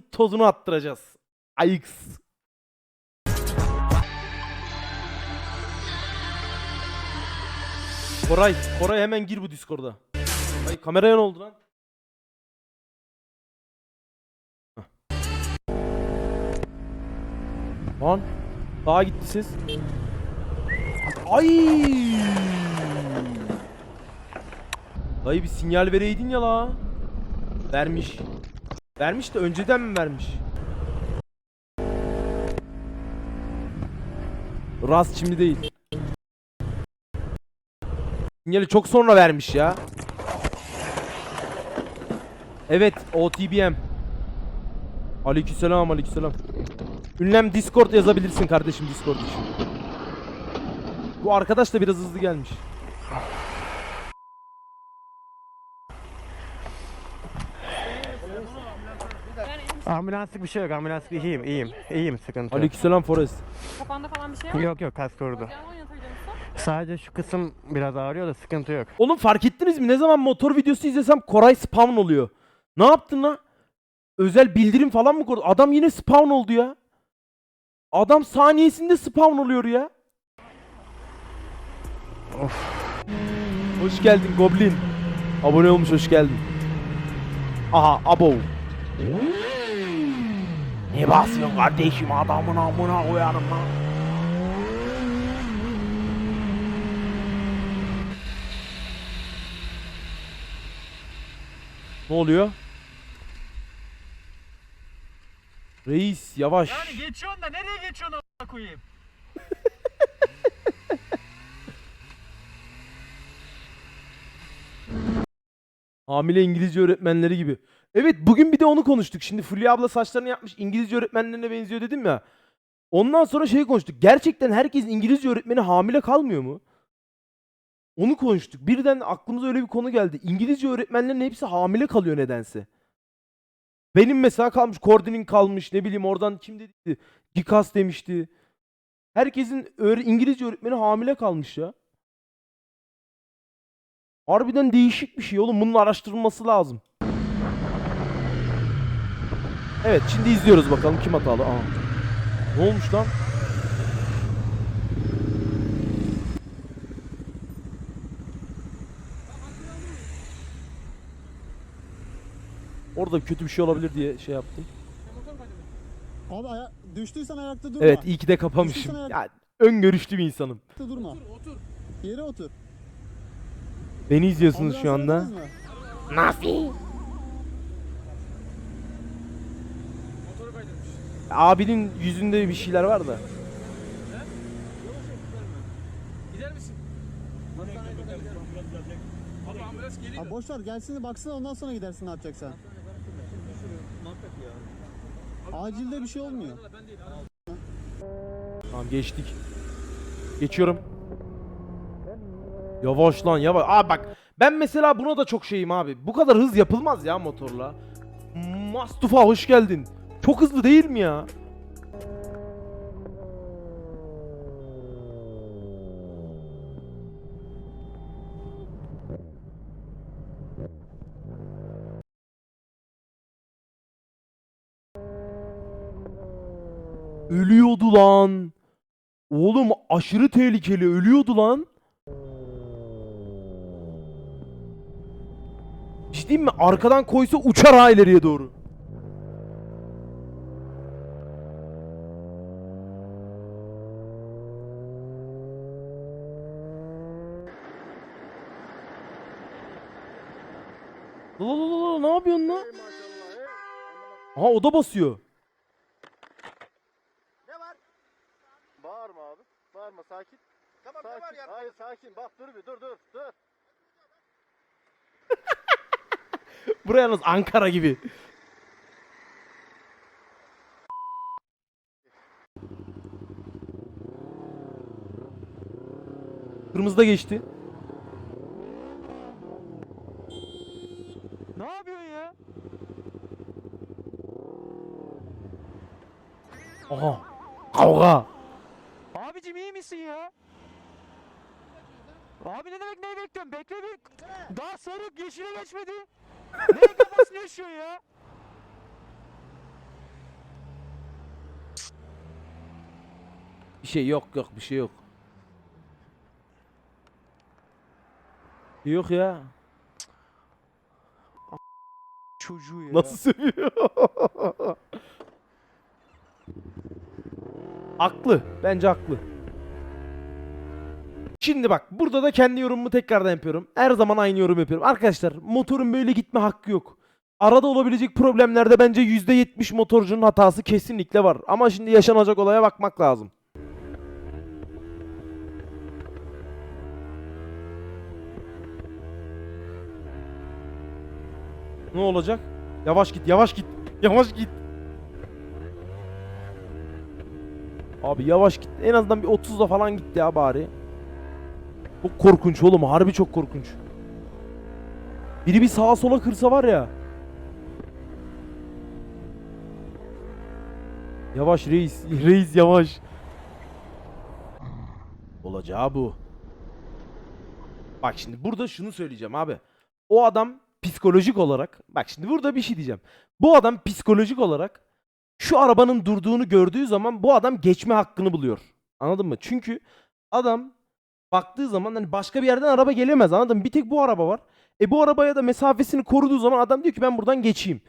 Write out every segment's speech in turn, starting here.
tozunu attıracağız. Ayıks. Koray, Koray hemen gir bu Discord'a. Ay kameraya ne oldu lan? Hah. Lan daha gitti ses. Ay! Dayı bir sinyal vereydin ya la. Vermiş. Vermiş de önceden mi vermiş? Rast şimdi değil. Sinyali çok sonra vermiş ya. Evet, OTBM. Aleykümselam, aleykümselam. Ünlem Discord yazabilirsin kardeşim Discord için. Bu arkadaş da biraz hızlı gelmiş. Ambulanslık bir şey yok. Ambulanslık iyiyim, iyiyim. İyiyim, sıkıntı yok. Aleykümselam Forest. Kafanda falan bir şey var mı? Yok yok kas korudu. Yan oynatabilir misin? Sadece şu kısım biraz ağrıyor da sıkıntı yok. Oğlum fark ettiniz mi? Ne zaman motor videosu izlesem Koray spawn oluyor. Ne yaptın lan? Özel bildirim falan mı koydun? Adam yine spawn oldu ya. Adam saniyesinde spawn oluyor ya. Hoş geldin Goblin. Abone olmuş hoş geldin. Aha abo. Ne basıyorsun kardeşim adamın amına koyarım lan. Ne oluyor? Reis yavaş. Yani geçiyorsun da nereye geçiyorsun a**a koyayım? Hamile İngilizce öğretmenleri gibi. Evet bugün bir de onu konuştuk. Şimdi Fulya abla saçlarını yapmış İngilizce öğretmenlerine benziyor dedim ya. Ondan sonra şey konuştuk. Gerçekten herkes İngilizce öğretmeni hamile kalmıyor mu? Onu konuştuk. Birden aklımıza öyle bir konu geldi. İngilizce öğretmenlerin hepsi hamile kalıyor nedense. Benim mesela kalmış. Kordinin kalmış. Ne bileyim oradan kim dedi? Gikas demişti. Herkesin öğre- İngilizce öğretmeni hamile kalmış ya. Harbiden değişik bir şey oğlum. Bunun araştırılması lazım. Evet şimdi izliyoruz bakalım kim hatalı. Aa. Ne olmuş lan? Orada kötü bir şey olabilir diye şey yaptım. Abi aya- düştüysen ayakta durma. Evet iyi ki de kapamışım. Düşünsene Ya öngörüşlü bir insanım. Ayakta durma. Otur, Yere otur. Beni izliyorsunuz şu anda. mı? Abinin yüzünde bir şeyler var da. Gider misin? Abi ambulans geliyor. Abi boş ver gelsin de baksana ondan sonra gidersin ne yapacaksan. Acilde bir şey olmuyor. Tamam geçtik. Geçiyorum. Yavaş lan yavaş. Aa bak ben mesela buna da çok şeyim abi. Bu kadar hız yapılmaz ya motorla. Mastufa hoş geldin. Çok hızlı değil mi ya? Ölüyordu lan. Oğlum aşırı tehlikeli ölüyordu lan. Ciddiyim mi? Arkadan koysa uçar ha ileriye doğru. La la la la ne yapıyorsun lan? Aha o da basıyor. Bağırma abi. Bağırma sakin. Tamam sakin. ne var ya? Hayır sakin. Bak dur bir dur dur dur. Buraya yalnız Ankara gibi. Kırmızıda geçti. Ne yapıyorsun ya? Aha. Kavga. Abicim iyi misin ya? Abi ne demek neyi bekliyorum? Bekle bir. Daha sarı yeşile geçmedi. Neyin kafasını yaşıyorsun ya? Bir şey yok yok bir şey yok. Yok ya. Çocuğu ya. Nasıl sövüyor? haklı. Bence haklı. Şimdi bak burada da kendi yorumumu tekrardan yapıyorum. Her zaman aynı yorum yapıyorum. Arkadaşlar motorun böyle gitme hakkı yok. Arada olabilecek problemlerde bence %70 motorcunun hatası kesinlikle var. Ama şimdi yaşanacak olaya bakmak lazım. Ne olacak? Yavaş git, yavaş git. Yavaş git. Abi yavaş git. En azından bir 30'la falan git ya bari. Çok korkunç oğlum. Harbi çok korkunç. Biri bir sağa sola kırsa var ya. Yavaş reis. Reis yavaş. Olacağı bu. Bak şimdi burada şunu söyleyeceğim abi. O adam psikolojik olarak bak şimdi burada bir şey diyeceğim. Bu adam psikolojik olarak şu arabanın durduğunu gördüğü zaman bu adam geçme hakkını buluyor. Anladın mı? Çünkü adam baktığı zaman hani başka bir yerden araba gelemez anladın mı? Bir tek bu araba var. E bu arabaya da mesafesini koruduğu zaman adam diyor ki ben buradan geçeyim.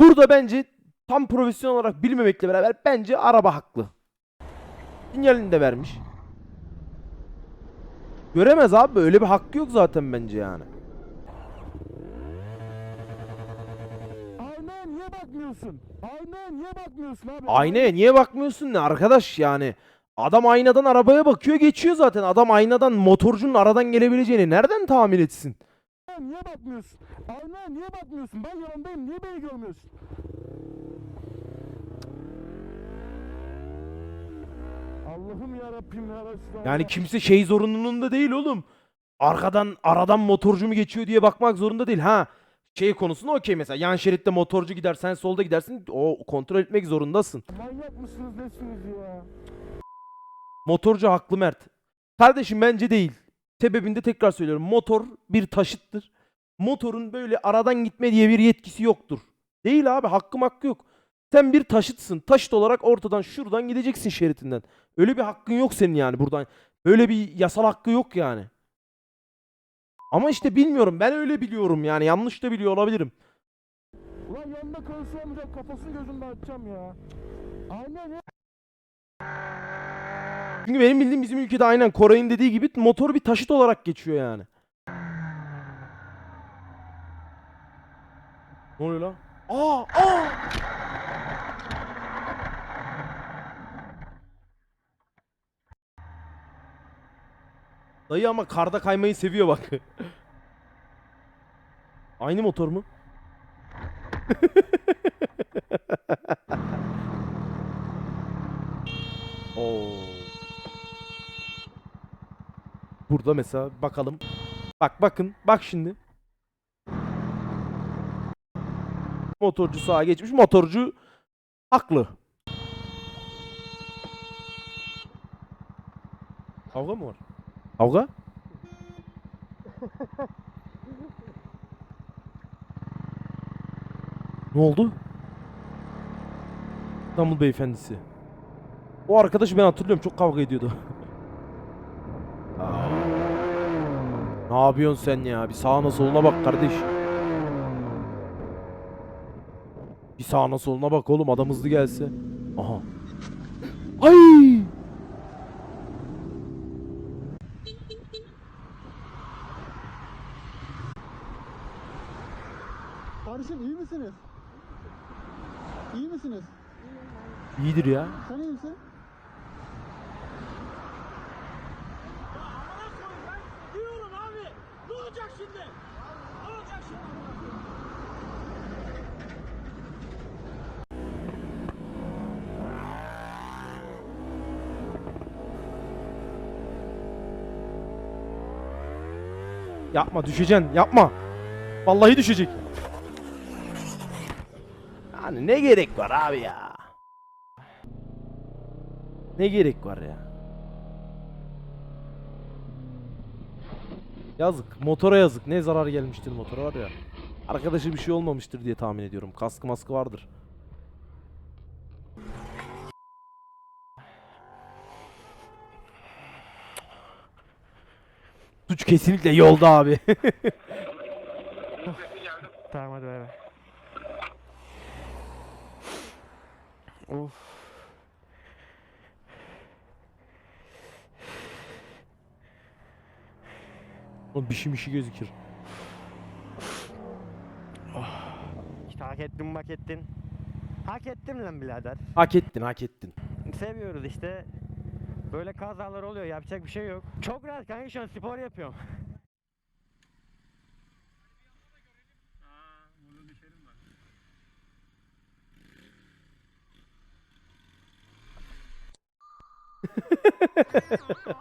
Burada bence tam profesyonel olarak bilmemekle beraber bence araba haklı. Sinyalini de vermiş. Göremez abi öyle bir hakkı yok zaten bence yani. Aynaya niye bakmıyorsun? Aynaya niye bakmıyorsun abi? Aynaya niye bakmıyorsun ne arkadaş yani? Adam aynadan arabaya bakıyor geçiyor zaten. Adam aynadan motorcunun aradan gelebileceğini nereden tahmin etsin? Niye bakmıyorsun? Aynaya niye bakmıyorsun? Ben yanındayım. Niye beni görmüyorsun? Allah'ım ya Rabbim ya Resulallah. Yani kimse şey zorunluluğunda değil oğlum. Arkadan aradan motorcu mu geçiyor diye bakmak zorunda değil. Ha şey konusunda okey mesela yan şeritte motorcu gider sen solda gidersin o kontrol etmek zorundasın. Manyak mısınız nesiniz ya? Motorcu haklı Mert. Kardeşim bence değil. Sebebini de tekrar söylüyorum. Motor bir taşıttır. Motorun böyle aradan gitme diye bir yetkisi yoktur. Değil abi hakkım hakkı yok. Sen bir taşıtsın. Taşıt olarak ortadan şuradan gideceksin şeritinden. Öyle bir hakkın yok senin yani buradan. Öyle bir yasal hakkı yok yani. Ama işte bilmiyorum. Ben öyle biliyorum yani. Yanlış da biliyor olabilirim. Ulan yanında karısı olmayacak kafasını gözünde açacağım ya. Aynaya niye Çünkü benim bildiğim bizim ülkede aynen Koray'ın dediği gibi motor bir taşıt olarak geçiyor yani. Ne oluyor lan? Aa! Aa! Dayı ama karda kaymayı seviyor bak. Aynı motor mu? Burada mesela bakalım. Bak bakın. Bak şimdi. Motorcu sağa geçmiş. Motorcu haklı. Kavga mı var? Kavga? ne oldu? İstanbul beyefendisi. O arkadaşı ben hatırlıyorum çok kavga ediyordu. Ne yapıyorsun sen ya? Bir sağına soluna bak kardeş. Bir sağına soluna bak oğlum adam hızlı gelse. Aha. Ay! Kardeşim iyi misiniz? İyi misiniz? İyidir ya. Sen iyi misin? Diyorum abi. Ne olacak şimdi? Ne olacak şimdi? Yapma düşeceksin yapma. Vallahi düşecek. Yani ne gerek var abi ya? Ne gerek var ya? Yazık. Motora yazık. Ne zarar gelmiştir motora var ya. Arkadaşa bir şey olmamıştır diye tahmin ediyorum. Kaskı maskı vardır. Suç kesinlikle yolda abi. tamam hadi bay bay. Of. Oğlum bir şey şey gözükür. İşte hak ettin hak ettin. Hak ettim lan birader. Hak ettin hak ettin. Seviyoruz işte. Böyle kazalar oluyor yapacak bir şey yok. Çok rahat kanka şu an spor yapıyorum.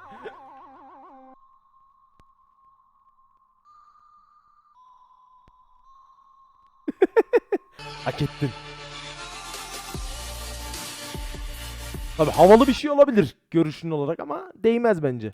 Hak ettin. Tabii havalı bir şey olabilir görüşün olarak ama değmez bence.